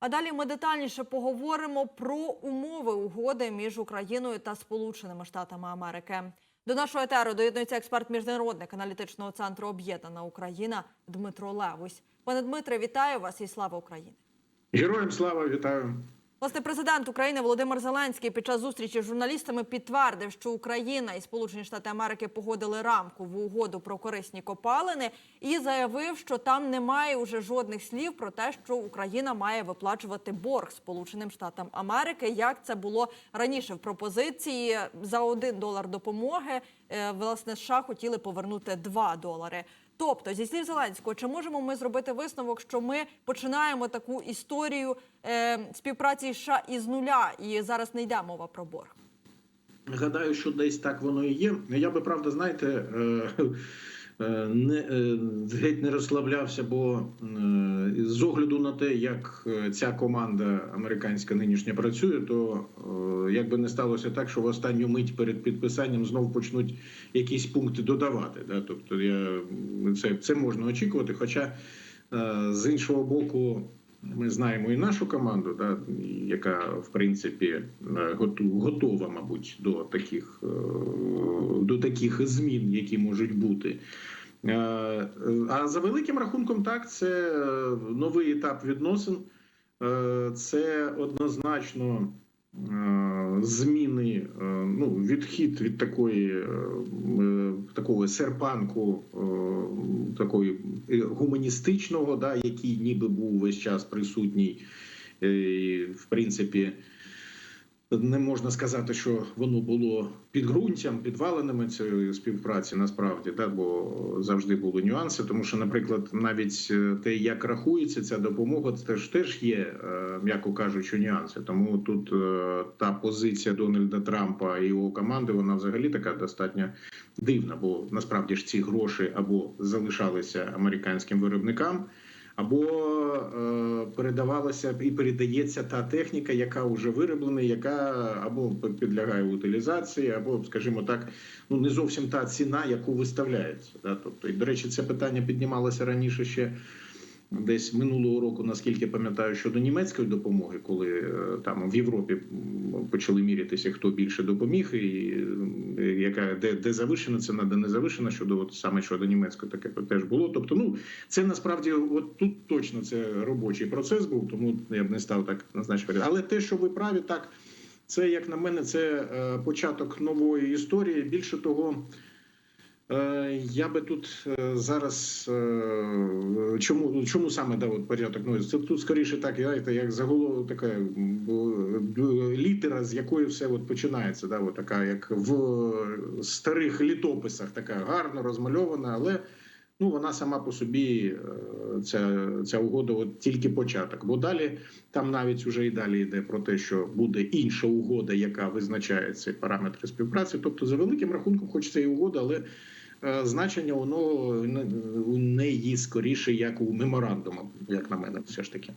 А далі ми детальніше поговоримо про умови угоди між Україною та Сполученими Штатами Америки. До нашого етеру доєднується експерт міжнародник аналітичного центру Об'єднана Україна Дмитро Левусь. Пане Дмитре, вітаю вас і слава Україні! Героям слава вітаю. Власне, президент України Володимир Зеленський під час зустрічі з журналістами підтвердив, що Україна і Сполучені Штати Америки погодили рамкову угоду про корисні копалини і заявив, що там немає уже жодних слів про те, що Україна має виплачувати борг Сполученим Штатам Америки. Як це було раніше в пропозиції за один долар допомоги, е, власне США хотіли повернути 2 долари. Тобто, зі слів Зеленського, чи можемо ми зробити висновок, що ми починаємо таку історію е, співпраці США із нуля, і зараз не йде мова про борг? Гадаю, що десь так воно і є. Я би правда, знаєте, е, не е, геть не розслаблявся, бо е, з огляду на те, як е, ця команда американська нинішня працює, то е, як би не сталося так, що в останню мить перед підписанням знову почнуть якісь пункти додавати. Да? Тобто, я це, це можна очікувати. Хоча е, з іншого боку. Ми знаємо і нашу команду, да, яка в принципі е, готова, мабуть, до таких, е, до таких змін, які можуть бути. Е, А за великим рахунком, так, це е, новий етап відносин, Е, це однозначно зміни, ну, відхід від такої такого серпанку, такої гуманістичного, да, який ніби був весь час присутній, і, в принципі. Не можна сказати, що воно було підґрунтям, підваленими цієї співпраці насправді, да, бо завжди були нюанси. Тому що, наприклад, навіть е, те, як рахується ця допомога, це теж теж є, е, м'яко кажучи, нюанси. Тому тут е, та позиція Дональда Трампа і його команди, вона взагалі така достатньо дивна, бо насправді ж ці гроші або залишалися американським виробникам. Або е, передавалася і передається та техніка, яка вже вироблена, яка або підлягає утилізації, або, скажімо так, ну не зовсім та ціна, яку виставляється. Да? Тобто, і до речі, це питання піднімалося раніше ще десь минулого року, наскільки пам'ятаю, щодо німецької допомоги, коли е, там в Європі почали мірятися, хто більше допоміг, і е, яка де, де завишена ціна, де не завишена, щодо от саме щодо німецької, таке теж було. Тобто, ну це насправді, от тут точно це робочий процес був, тому я б не став так назначити. Але те, що ви праві, так це як на мене, це е, початок нової історії. Більше того. Е, Я би тут е, зараз е, чому чому саме да, от порядок ну це тут скоріше так, знаєте, як заголовок така літера, з якої все от починається, да, от така, як в старих літописах, така гарно розмальована, але ну вона сама по собі ця, ця угода, от тільки початок. Бо далі там навіть уже і далі йде про те, що буде інша угода, яка визначає ці параметри співпраці. Тобто, за великим рахунком, хоч це і угода, але значення воно у неї скоріше як у меморандуму, як на мене, все ж таки.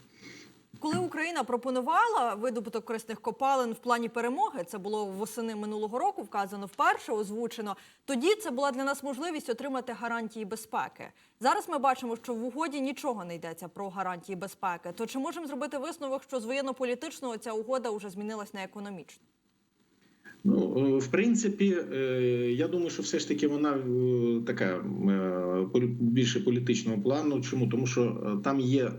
Коли Україна пропонувала видобуток корисних копалин в плані перемоги, це було восени минулого року, вказано вперше, озвучено. Тоді це була для нас можливість отримати гарантії безпеки. Зараз ми бачимо, що в угоді нічого не йдеться про гарантії безпеки. То чи можемо зробити висновок, що з воєнно-політичного ця угода вже змінилась на економічну? Ну, в принципі, е, я думаю, що все ж таки вона е, така е, більше політичного плану. Чому? Тому що там є.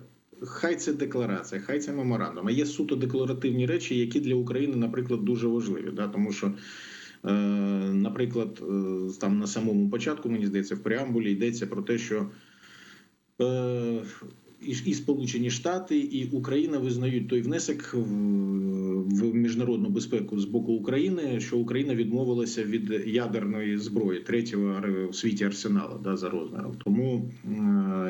Хай це декларація, хай це меморандум. А є суто декларативні речі, які для України, наприклад, дуже важливі. Да? Тому що, наприклад, там на самому початку, мені здається, в преамбулі йдеться про те, що і, Сполучені Штати, і Україна визнають той внесок в, міжнародну безпеку з боку України, що Україна відмовилася від ядерної зброї третього в світі арсенала да, за розміром. Тому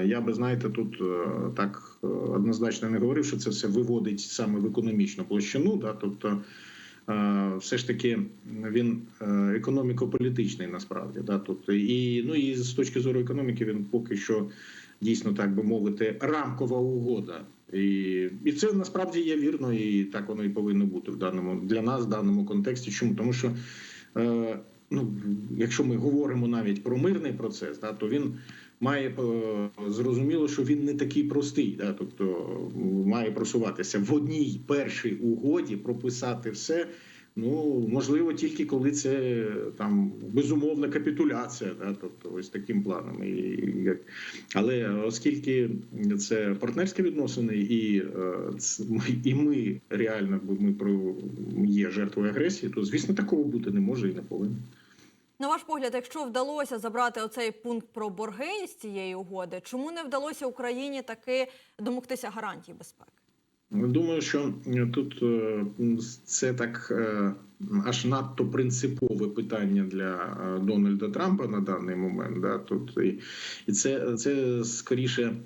я би знаєте, тут е, так е, однозначно не говорив, що це все виводить саме в економічну площину. Да, тобто. е, Все ж таки він економіко-політичний насправді да тут і ну і з точки зору економіки він поки що дійсно так би мовити, рамкова угода. І, і це насправді є вірно, і так воно і повинно бути в даному для нас в даному контексті. Чому тому, що е, ну, якщо ми говоримо навіть про мирний процес, да, то він має е, зрозуміло, що він не такий простий, да? тобто має просуватися в одній першій угоді, прописати все. Ну можливо, тільки коли це там безумовна капітуляція, да? тобто ось таким планом. І, але оскільки це партнерські відносини, і, е, і ми реально ми є жертвою агресії, то звісно такого бути не може і не повинно. На ваш погляд, якщо вдалося забрати оцей пункт про борги з цієї угоди, чому не вдалося Україні таки домогтися гарантій безпеки? Думаю, що е, тут е, це так е, аж надто принципове питання для Дональда Трампа на даний момент. Да, тут і, це, це скоріше.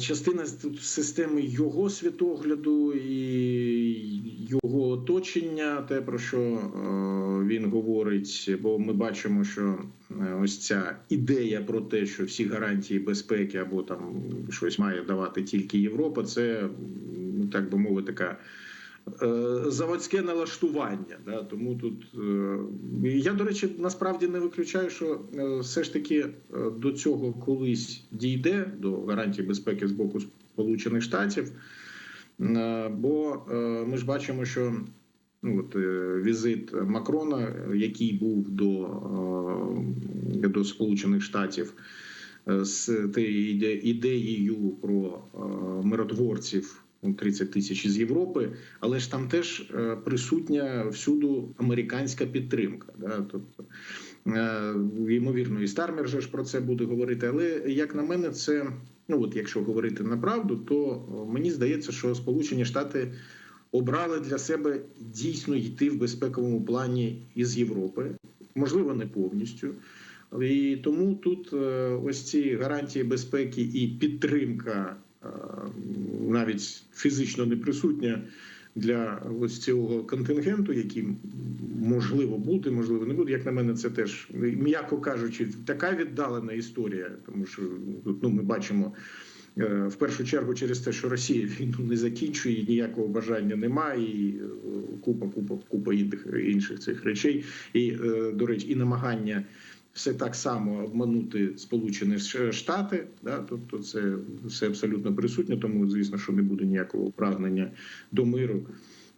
Частина системи його світогляду і його оточення, те про що е, він говорить, бо ми бачимо, що е, ось ця ідея про те, що всі гарантії безпеки або там щось має давати тільки Європа, це ну, так би мовити, така. е, Заводське налаштування, да тому тут я до речі, насправді не виключаю, що все ж таки до цього колись дійде до гарантій безпеки з боку Сполучених Штатів. Е, Бо е, ми ж бачимо, що ну, от, е, візит Макрона, який був до, до Сполучених Штатів з тією іде- ідеєю про миротворців. ну, 30 тисяч з Європи, але ж там теж присутня всюду американська підтримка. Да? Тобто, ймовірно, і Стармер же ж про це буде говорити. Але як на мене, це ну от якщо говорити на правду, то мені здається, що Сполучені Штати обрали для себе дійсно йти в безпековому плані із Європи, можливо, не повністю. І тому тут е, ось ці гарантії безпеки і підтримка, е, навіть фізично не присутня для ось цього контингенту, який можливо буде, можливо, не буде. Як на мене, це теж м'яко кажучи, така віддалена історія, тому що ну, ми бачимо. е, В першу чергу через те, що Росія війну не закінчує, ніякого бажання немає, і е, купа, купа, купа інших, інших цих речей, і е, до речі, і намагання все так само обманути Сполучені Штати. Да, тобто це все абсолютно присутнє, тому звісно, що не буде ніякого прагнення до миру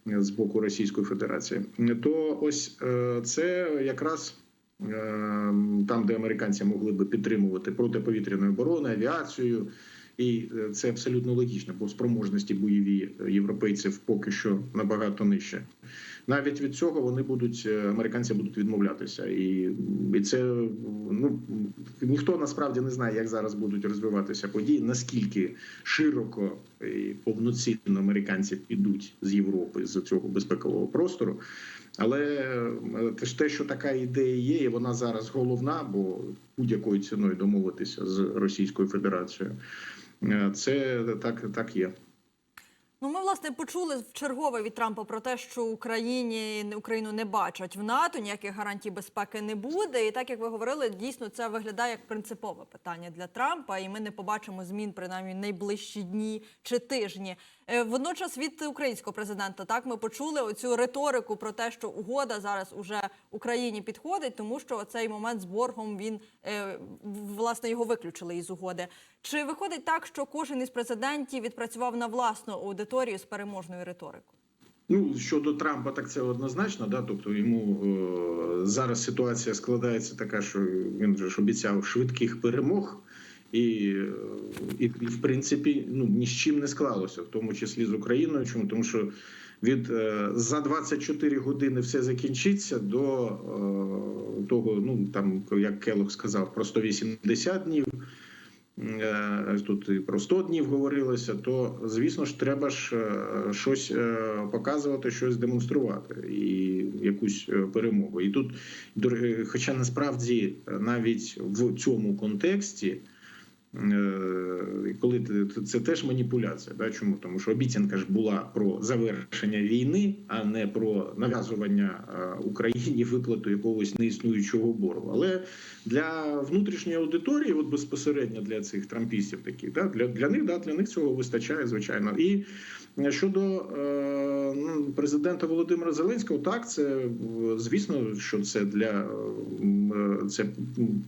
е, з боку Російської Федерації. То ось е, це якраз. е, Там, де американці могли би підтримувати протиповітряну оборону, авіацію, і це абсолютно логічно, бо спроможності бойові європейців поки що набагато нижче. Навіть від цього вони будуть е, американці будуть відмовлятися, і, і це ну ніхто насправді не знає, як зараз будуть розвиватися події, наскільки широко і повноцінно американці підуть з Європи з цього безпекового простору. Але е, те що така ідея є, і вона зараз головна, бо будь-якою ціною домовитися з Російською Федерацією, е, це так, так є. Ну, ми власне почули в чергове від Трампа про те, що Україні Україну не бачать в НАТО, ніяких гарантій безпеки не буде. І так як ви говорили, дійсно це виглядає як принципове питання для Трампа, і ми не побачимо змін принаймні найближчі дні чи тижні. Е, Водночас від українського президента так ми почули оцю риторику про те, що угода зараз уже Україні підходить, тому що цей момент з боргом він е, власне його виключили із угоди. Чи виходить так, що кожен із президентів відпрацював на власну аудиторію з переможною риторикою? Ну щодо Трампа, так це однозначно. Да, тобто йому е, зараз ситуація складається така, що він же ж обіцяв швидких перемог, і, і, в принципі ну ні з чим не склалося, в тому числі з Україною. Чому тому, що від е, за 24 години все закінчиться до е, того, ну там як Келох сказав, про 180 днів. Е, Тут і про 100 днів говорилося, то звісно ж треба ж щось показувати, щось демонструвати і якусь перемогу. І тут, хоча насправді навіть в цьому контексті коли ти- це теж маніпуляція. Да? Чому? Тому що обіцянка ж була про завершення війни, а не про нав'язування е, Україні виплату якогось неіснуючого боргу. Але для внутрішньої аудиторії, от безпосередньо для цих трампістів, такі да, для, для них да, для них цього вистачає, звичайно. І щодо е, ну, президента Володимира Зеленського, так це звісно, що це для е, це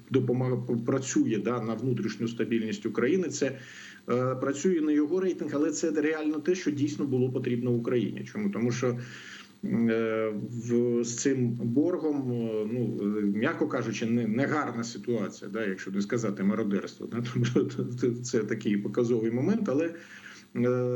допомога працює да, на внутрішню стабільність України. Це е, працює на його рейтинг, але це реально те, що дійсно було потрібно Україні. Чому тому, що з цим боргом, ну м'яко кажучи, не, не гарна ситуація, да, якщо не сказати мародерство. Да, тому це- такий показовий момент, але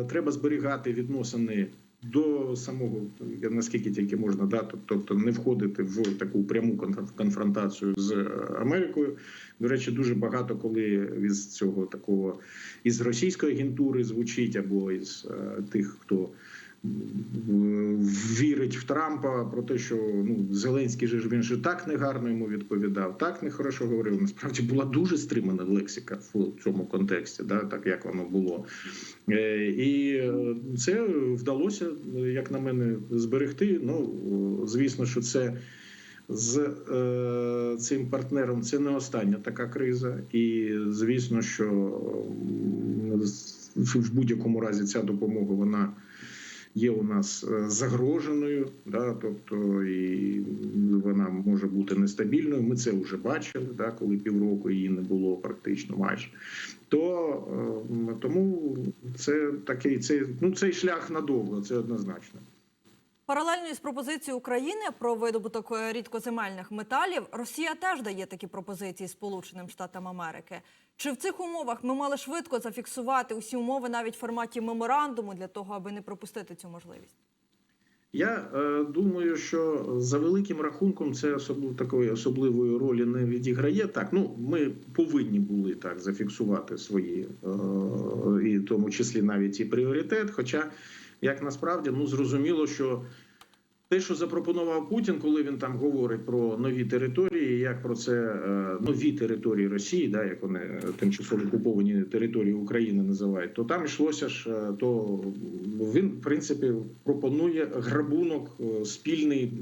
треба зберігати відносини. До самого наскільки тільки можна да, тобто не входити в таку пряму конф- конфронтацію з е, Америкою. До речі, дуже багато коли із цього такого із російської агентури звучить або із е, тих, хто вірить в Трампа про те, що ну Зеленський же ж він же так негарно йому відповідав, так нехорошо говорив. Насправді була дуже стримана лексика в цьому контексті, да, так як воно було. Е, І е, це вдалося, як на мене, зберегти. Ну звісно, що це з е, цим партнером це не остання така криза, і звісно, що в будь-якому разі ця допомога вона є у нас е, загроженою, да, тобто і вона може бути нестабільною. Ми це вже бачили, да, коли півроку її не було практично майже. То е, тому це такий цей, ну, цей шлях надовго, це однозначно. Паралельно із пропозицією України про видобуток е, рідкоземельних металів, Росія теж дає такі пропозиції Сполученим Штатам Америки. Чи в цих умовах ми мали швидко зафіксувати усі умови навіть в форматі меморандуму для того, аби не пропустити цю можливість? Я е, думаю, що за великим рахунком це особливо такої особливої ролі не відіграє. Так, ну ми повинні були так зафіксувати свої, е, і в тому числі навіть і пріоритет. Хоча, як насправді, ну зрозуміло, що те, що запропонував Путін, коли він там говорить про нові території, як про це е, нові території Росії, да, як вони е, тимчасово окуповані території України називають, то там йшлося ж, е, то він в принципі пропонує грабунок спільний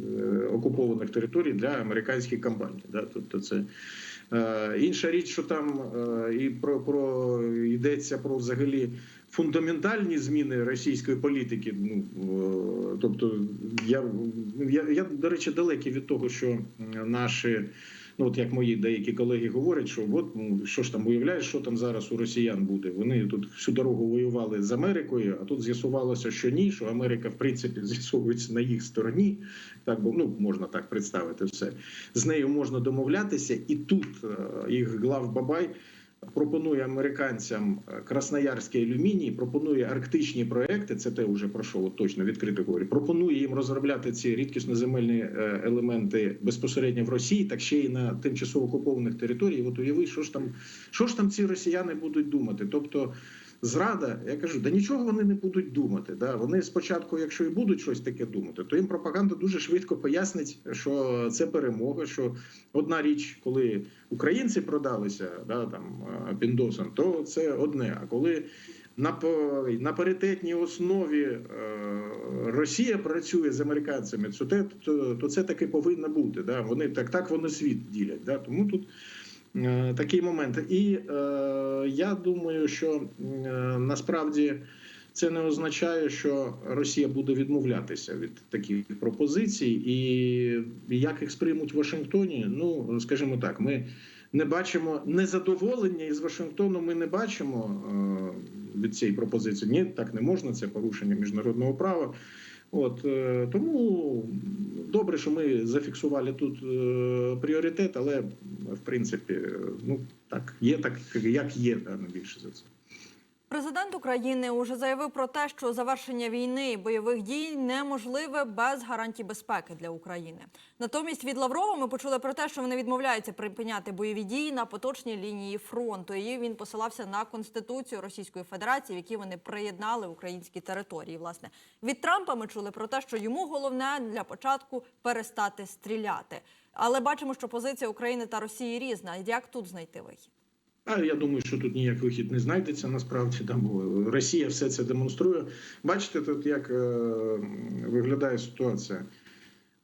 окупованих територій для американських компаній. Да, тобто це. Інша річ, що там і про, про йдеться про взагалі фундаментальні зміни російської політики. Ну тобто, я, я, я до речі, далекий від того, що наші. Ну, от як мої деякі колеги говорять, що от ну, що ж там уявляєш, що там зараз у росіян буде. Вони тут всю дорогу воювали з Америкою, а тут з'ясувалося, що ні, що Америка в принципі з'ясовується на їх стороні. Так бо ну можна так представити все. З нею можна домовлятися, і тут е, їх глав Бабай пропонує американцям е, красноярський алюміній, пропонує арктичні проекти. Це те вже про що точно відкрито говорю. Пропонує їм розробляти ці рідкісноземельні е, елементи безпосередньо в Росії, так ще й на тимчасово окупованих територіях. От уяви, що ж там, що ж там ці росіяни будуть думати? Тобто. Зрада, я кажу, да нічого вони не будуть думати. Да? Вони спочатку, якщо і будуть щось таке думати, то їм пропаганда дуже швидко пояснить, що це перемога. Що одна річ, коли українці продалися да, там піндосам, то це одне. А коли на, на паритетній основі е, Росія працює з американцями, то, то, то це таки повинно бути. Да? Вони так, так вони світ ділять. Да? Тому тут. Е, Такий момент, і е, я думаю, що е, насправді це не означає, що Росія буде відмовлятися від таких пропозицій, і як їх сприймуть в Вашингтоні. Ну скажімо так, ми не бачимо незадоволення із Вашингтону. Ми не бачимо від цієї пропозиції. Ні, так не можна. Це порушення міжнародного права. От е, тому добре, що ми зафіксували тут е, пріоритет, але в принципі, ну так є, так як є, да, більше за це. Президент України уже заявив про те, що завершення війни і бойових дій неможливе без гарантій безпеки для України. Натомість від Лаврова ми почули про те, що вони відмовляються припиняти бойові дії на поточній лінії фронту. І він посилався на конституцію Російської Федерації, в якій вони приєднали українські території. Власне від Трампа ми чули про те, що йому головне для початку перестати стріляти. Але бачимо, що позиція України та Росії різна. Як тут знайти вихід? А я думаю, що тут ніяк вихід не знайдеться насправді. Там Росія все це демонструє. Бачите, тут як е, виглядає ситуація.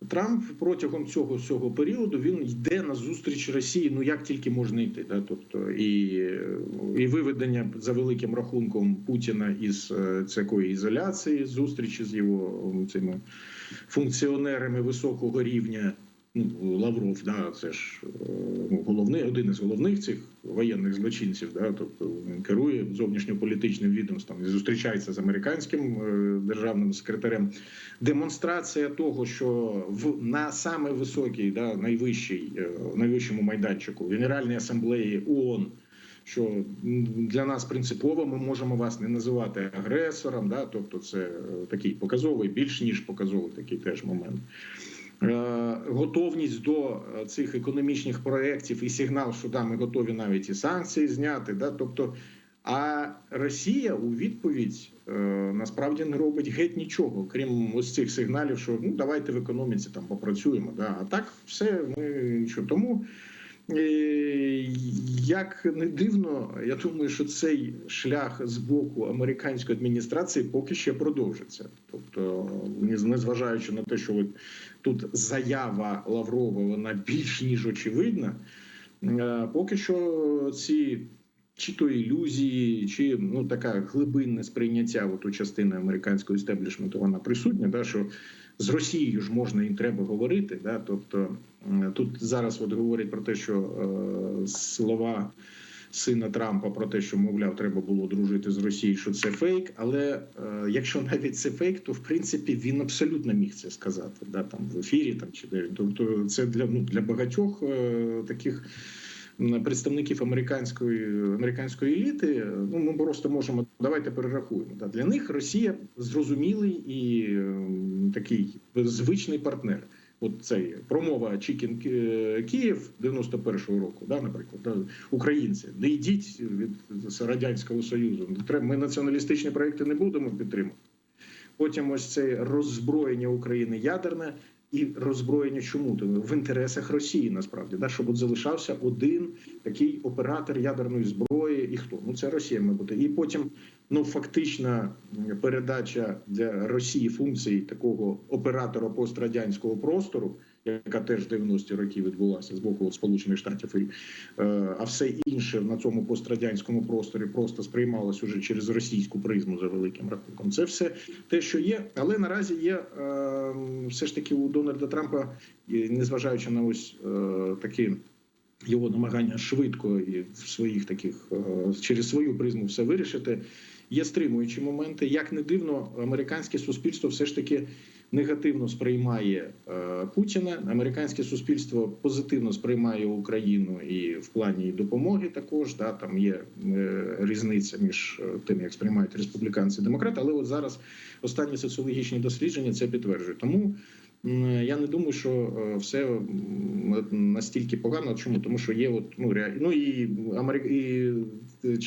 Трамп протягом цього всього періоду він йде на зустріч Росії. Ну як тільки можна йти, да? тобто і, і виведення за великим рахунком Путіна із е, такої ізоляції, зустрічі з його цими функціонерами високого рівня. Ну, Лавров, да, це ж е, ну, головний, один із головних цих воєнних злочинців, да, тобто він керує зовнішньополітичним відомством і зустрічається з американським е, державним секретарем. Демонстрація того, що в на саме високій, да, найвищій, е, найвищому майданчику Генеральній асамблеї ООН, що для нас принципово, ми можемо вас не називати агресором, да, тобто це такий показовий, більш ніж показовий такий теж момент. Е, Готовність до е, цих економічних проєктів і сигнал, що да, ми готові навіть і санкції зняти. Да, тобто, а Росія у відповідь е, насправді не робить геть нічого, крім ось цих сигналів, що ну давайте в економіці там попрацюємо. Да. А так все ми що тому. Е, Як не дивно, я думаю, що цей шлях з боку американської адміністрації поки ще продовжиться. Тобто, незважаючи на те, що тут заява Лаврова вона більш ніж очевидна, е, поки що ці чи то ілюзії, чи ну така глибинне сприйняття от у частини американського істеблішменту вона присутня, да, що з Росією ж можна і треба говорити. Да, тобто тут зараз от говорять про те, що е, слова сина Трампа про те, що мовляв, треба було дружити з Росією, що це фейк. Але е, якщо навіть це фейк, то в принципі він абсолютно міг це сказати, да там в ефірі, там чи де. Тобто, це для ну для багатьох е, таких. Представників американської американської еліти, ну ми просто можемо давайте перерахуємо. Да. Для них Росія зрозумілий і е, такий звичний партнер. От цей промова Чікін Київ 91-го року, да, наприклад, да, українці, не йдіть від радянського союзу. Ми націоналістичні проекти не будемо підтримувати. Потім ось це роззброєння України ядерне і роззброєння чому? То в інтересах Росії насправді, да, щоб от залишався один такий оператор ядерної зброї, і хто? Ну це Росія, мабуть, і потім ну фактична передача для Росії функцій такого оператора пострадянського простору, яка теж в 90-ті роки відбулася з боку Сполучених Штатів, е, а все інше на цьому пострадянському просторі просто сприймалось уже через російську призму за великим рахунком. Це все те, що є, але наразі є е, все ж таки у Дональда Трампа, незважаючи на ось е, такі його намагання швидко і в своїх таких е, через свою призму все вирішити. Є стримуючі моменти. Як не дивно, американське суспільство все ж таки негативно сприймає е, Путіна. Американське суспільство позитивно сприймає Україну і в плані допомоги. Також да там є е, різниця між е, тим, як сприймають республіканці і демократи. Але от зараз останні соціологічні дослідження це підтверджують. Тому я не думаю, що е, все настільки погано. Чому тому, що є от ну ре... ну і Америк... і е,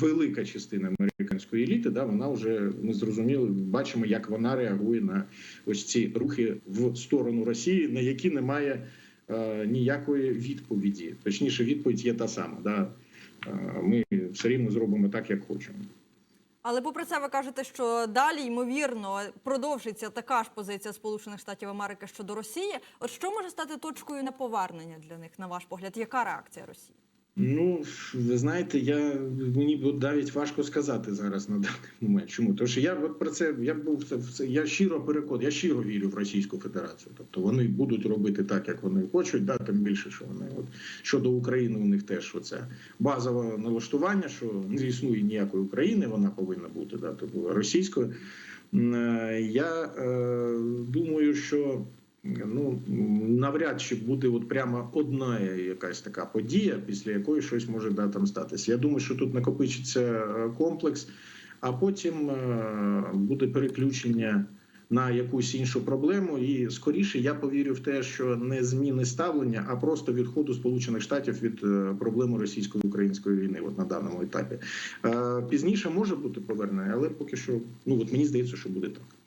велика частина американської еліти, да, вона вже ми зрозуміли, бачимо, як вона реагує на ось ці рухи в сторону Росії, на які немає е, ніякої відповіді. Точніше, відповідь є та сама. Да? Е, ми все рівно зробимо так, як хочемо. Але попри це, ви кажете, що далі ймовірно продовжиться така ж позиція Сполучених Штатів Америки щодо Росії. От що може стати точкою неповернення для них, на ваш погляд? Яка реакція Росії? Ну, ви знаєте, я мені навіть важко сказати зараз на даний момент. Чому? Тому що я от про це я був це, це я щиро переконаний, я щиро вірю в Російську Федерацію. Тобто вони будуть робити так, як вони хочуть, да, тим більше, що вони от щодо України у них теж оце базове налаштування, що не існує ніякої України, вона повинна бути да, тобто російською. Е, Я е, думаю, що ну навряд чи буде от прямо одна якась така подія, після якої щось може да, там статися. Я думаю, що тут накопичиться е, комплекс, а потім е, буде переключення на якусь іншу проблему. І скоріше я повірю в те, що не зміни ставлення, а просто відходу Сполучених Штатів від е, проблеми російсько-української війни, от на даному етапі. Пізніше може бути повернення, але поки що, ну от мені здається, що буде так.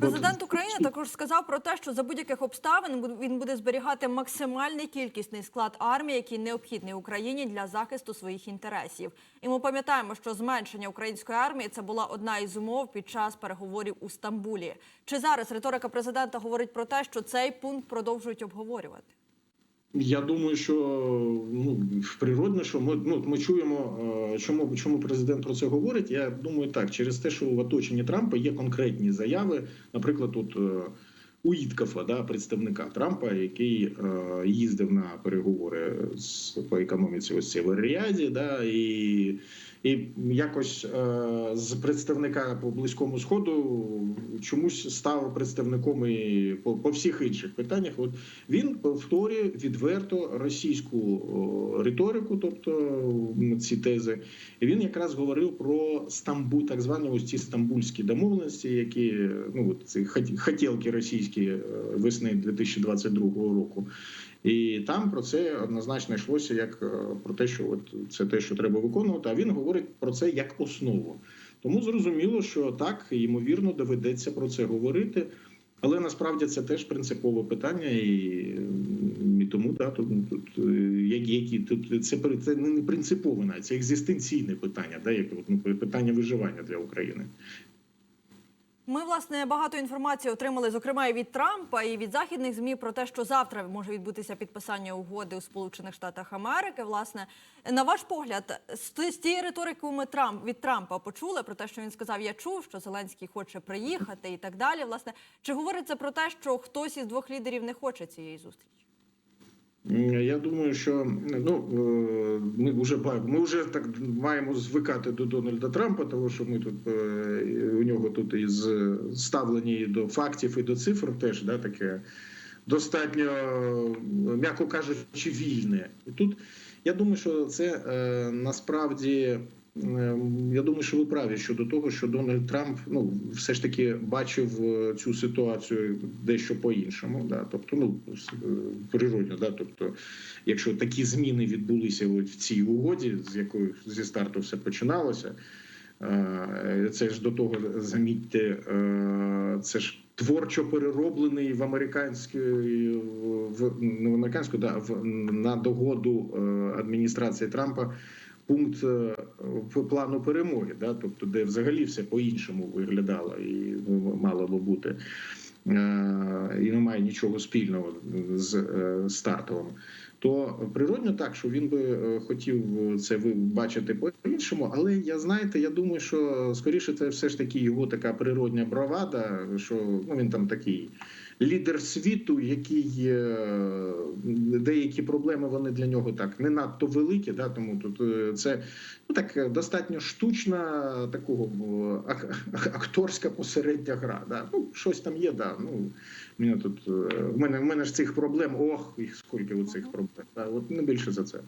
Президент України також сказав про те, що за будь-яких обставин він буде зберігати максимальний кількісний склад армії, який необхідний Україні для захисту своїх інтересів. І ми пам'ятаємо, що зменшення української армії це була одна із умов під час переговорів у Стамбулі. Чи зараз риторика президента говорить про те, що цей пункт продовжують обговорювати? Я думаю, що ну природно, що ми ну ми чуємо, е, чому чому президент про це говорить. Я думаю, так через те, що в оточенні Трампа є конкретні заяви, наприклад, тут. Е, да, представника Трампа, який е, їздив на переговори з по економіці ось Ріаді, да, і, і якось е, з представника по близькому сходу чомусь став представником і по, по всіх інших питаннях. От він повторює відверто російську риторику, тобто ці тези. І він якраз говорив про Стамбуль, так звані ось ці стамбульські домовленості, які ну от ці хотілки російські е, весни 2022 року. І там про це однозначно йшлося як е, про те, що от це те, що треба виконувати. А він говорить про це як основу. Тому зрозуміло, що так ймовірно доведеться про це говорити. Але насправді це теж принципове питання, і, і тому да, тут, тут е, які, тут це, це не принципове, це екзистенційне питання, да, як ну, питання виживання для України. Ми власне багато інформації отримали, зокрема і від Трампа, і від західних змі про те, що завтра може відбутися підписання угоди у Сполучених Штатах Америки. Власне, на ваш погляд, з, тієї риторики ми Трамп від Трампа почули про те, що він сказав: Я чув, що Зеленський хоче приїхати і так далі. Власне, чи говориться про те, що хтось із двох лідерів не хоче цієї зустрічі? Я думаю, що ну е, ми вже ми вже так маємо звикати до Дональда Трампа, тому що ми тут е, у нього тут із ставлені до фактів і до цифр теж да таке достатньо, м'яко кажучи, вільне. І тут я думаю, що це е, насправді. Е, Я думаю, що ви праві щодо того, що Дональд Трамп ну все ж таки бачив е, цю ситуацію дещо по-іншому. Да? Тобто, ну е, природньо, да? тобто, якщо такі зміни відбулися от в цій угоді, з якої зі старту все починалося. е, Це ж до того замітьте, це ж творчо перероблений в американську в не в американську, да в на догоду адміністрації Трампа пункт е, плану перемоги, да, тобто, де взагалі все по-іншому виглядало і ну, мало би бути. Е, І немає нічого спільного з е, стартовим. То природно так, що він би е, хотів це бачити по-іншому, але я знаєте, я думаю, що скоріше це все ж таки його така природня бравада, що ну він там такий лідер світу, який е, деякі проблеми вони для нього так не надто великі. Да, тому тут е, це ну так е, достатньо штучна, такого е, акторська посередня гра. Да. Ну щось там є. Да. Ну мене тут е, в мене в мене ж цих проблем. Ох, їх скільки у цих проблем. Да. От не більше за це.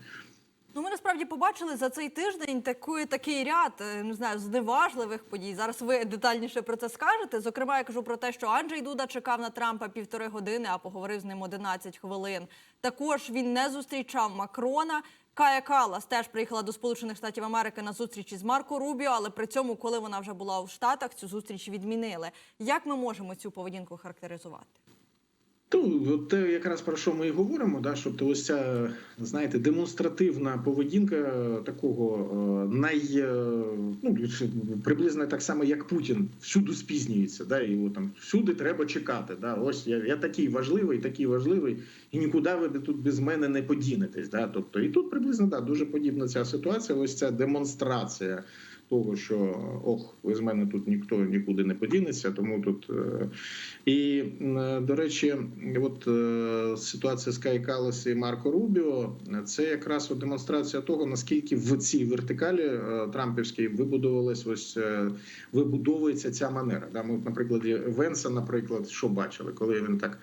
Ну, ми насправді побачили за цей тиждень такий, такий ряд е, не знаю, зневажливих подій. Зараз ви детальніше про це скажете. Зокрема, я кажу про те, що Анджей Дуда чекав на Трампа півтори години, а поговорив з ним 11 хвилин. Також він не зустрічав Макрона. Кая Калас теж приїхала до Сполучених Штатів Америки на зустріч із Марко Рубіо, але при цьому, коли вона вже була у Штатах, цю зустріч відмінили. Як ми можемо цю поведінку характеризувати? От те, якраз про що ми і говоримо, да, що то ось ця, знаєте, демонстративна поведінка такого е, най, е, ну, приблизно так само, як Путін, всюди спізнюється, да, його там всюди треба чекати. Да, ось я, я такий важливий, такий важливий, і нікуди ви тут без мене не подінетесь. Да, тобто, і тут приблизно да, дуже подібна ця ситуація, ось ця демонстрація того, що ох, з мене тут ніхто нікуди не подінеться, тому тут е, і е, до речі, от е, ситуація з Кай Калас і Марко Рубіо це якраз от демонстрація того, наскільки в цій вертикалі Трампівській вибудовувалась ось вибудовується ця манера. Да, ми, от, на прикладі Венса, наприклад, що бачили, коли він так.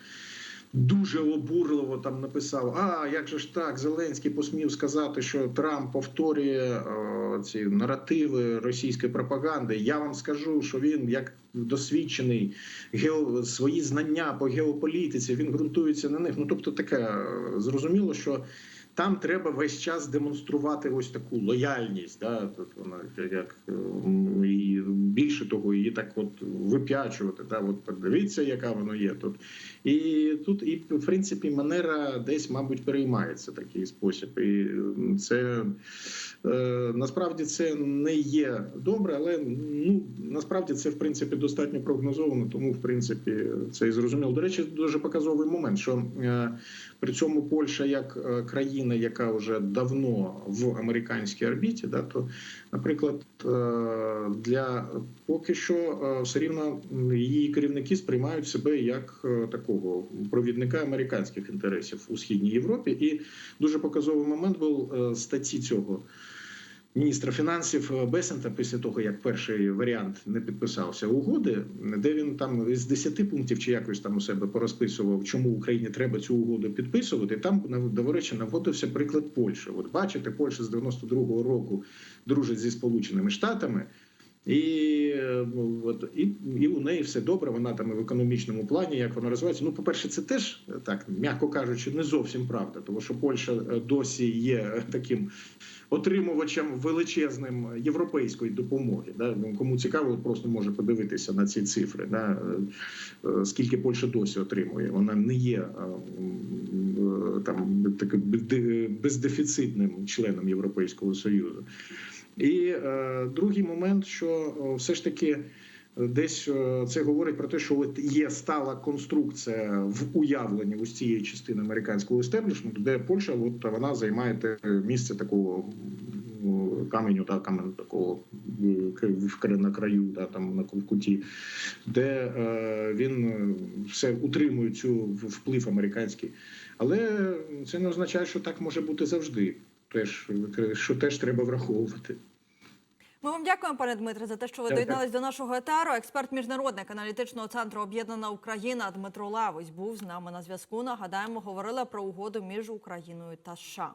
Дуже обурливо там написав: А як же ж так, Зеленський посмів сказати, що Трамп повторює о, ці наративи російської пропаганди. Я вам скажу, що він як досвідчений гео свої знання по геополітиці, він ґрунтується на них. Ну тобто, таке е, зрозуміло, що там треба весь час демонструвати ось таку лояльність. Да? Тут вона як і більше того, її так от вип'ячувати. Да? От подивіться, яка воно є тут. І тут, і в принципі, манера десь, мабуть, переймається такий спосіб. І це е, насправді це не є добре, але ну насправді це в принципі достатньо прогнозовано, тому в принципі це і зрозуміло. До речі, дуже показовий момент, що е, при цьому Польща як е, країна, яка вже давно в американській орбіті, да, то, наприклад, е, для поки що е, все рівно її керівники сприймають себе як такого провідника американських інтересів у східній Європі. І дуже показовий момент був статті цього. Міністра фінансів е, Бесента після того, як перший варіант не підписався угоди, де він там із 10 пунктів чи якось там у себе порозписував, чому Україні треба цю угоду підписувати. Там до речі наводився приклад Польщі. От бачите, Польща з 92-го року дружить зі Сполученими Штатами. І, е, ну, от, і, і у неї все добре. Вона там і в економічному плані, як вона розвивається. Ну, по-перше, це теж е, так, м'яко кажучи, не зовсім правда, тому що Польща досі є таким отримувачем величезним європейської допомоги. Да? Ну, Кому цікаво, просто може подивитися на ці цифри. Да? Е, Скільки Польща досі отримує? Вона не є е, е, там таким бездефіцитним членом Європейського союзу. І е, другий момент, що все ж таки. Десь е, це говорить про те, що є стала конструкція в уявленні ось цієї частини американського істеблішменту, де Польща от вона займає місце такого каменю, та каменю такого на краю, да, там на куті, де е, він е, все утримує цю вплив американський. Але це не означає, що так може бути завжди. Теж що теж треба враховувати. Ми вам дякуємо, пане Дмитре, за те, що ви Дякую. доєднались до нашого етеру. Експерт міжнародного аналітичного центру Об'єднана Україна Дмитро Лавось був з нами на зв'язку. Нагадаємо, говорили про угоду між Україною та США.